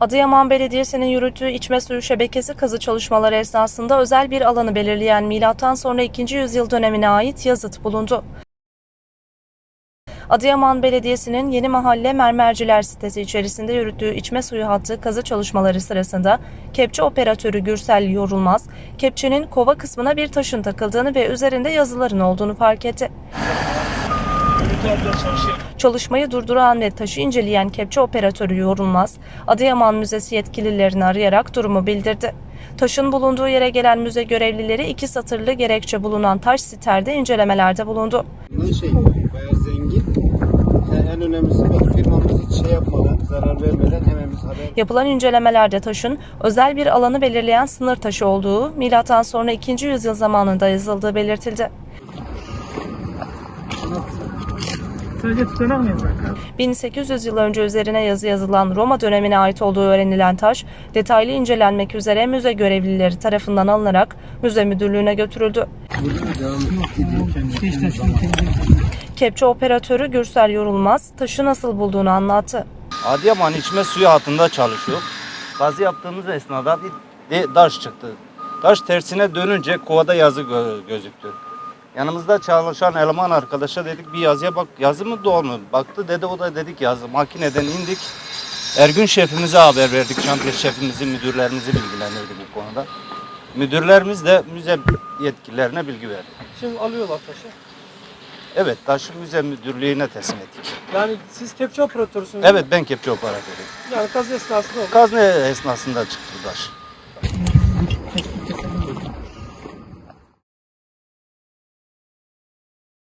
Adıyaman Belediyesi'nin yürüttüğü içme suyu şebekesi kazı çalışmaları esnasında özel bir alanı belirleyen milattan sonra 2. yüzyıl dönemine ait yazıt bulundu. Adıyaman Belediyesi'nin Yeni Mahalle Mermerciler sitesi içerisinde yürüttüğü içme suyu hattı kazı çalışmaları sırasında kepçe operatörü Gürsel Yorulmaz, kepçenin kova kısmına bir taşın takıldığını ve üzerinde yazıların olduğunu fark etti. Çalışmayı durduran ve taşı inceleyen kepçe operatörü Yorulmaz, Adıyaman Müzesi yetkililerini arayarak durumu bildirdi. Taşın bulunduğu yere gelen müze görevlileri iki satırlı gerekçe bulunan taş siterde incelemelerde bulundu. Ne şey, bayağı zengin. Yani en önemlisi bak firmamız hiç şey yapmadan, zarar vermeden hemen biz haber Yapılan incelemelerde taşın özel bir alanı belirleyen sınır taşı olduğu, milattan sonra 2. yüzyıl zamanında yazıldığı belirtildi. Sadece tutanak mı yazar? 1800 yıl önce üzerine yazı yazılan Roma dönemine ait olduğu öğrenilen taş, detaylı incelenmek üzere müze görevlileri tarafından alınarak müze müdürlüğüne götürüldü. Kepçe operatörü Gürsel Yorulmaz, taşı nasıl bulduğunu anlattı. Adıyaman içme suyu hattında çalışıyor. Kazı yaptığımız esnada bir taş çıktı. Taş tersine dönünce kovada yazı gö- gözüktü. Yanımızda çalışan eleman arkadaşa dedik bir yazıya bak yazı mı doğru mu? Baktı dedi o da dedik yazı. Makineden indik. Ergün şefimize haber verdik. Şantiye şefimizi, müdürlerimizi bilgilendirdik bu konuda. Müdürlerimiz de müze yetkililerine bilgi verdi. Şimdi alıyorlar taşı. Evet taşı müze müdürlüğüne teslim ettik. Yani siz kepçe operatörüsünüz. Evet ben kepçe operatörüyüm. Yani kazı esnasında oldu. Kazne esnasında çıktı taş.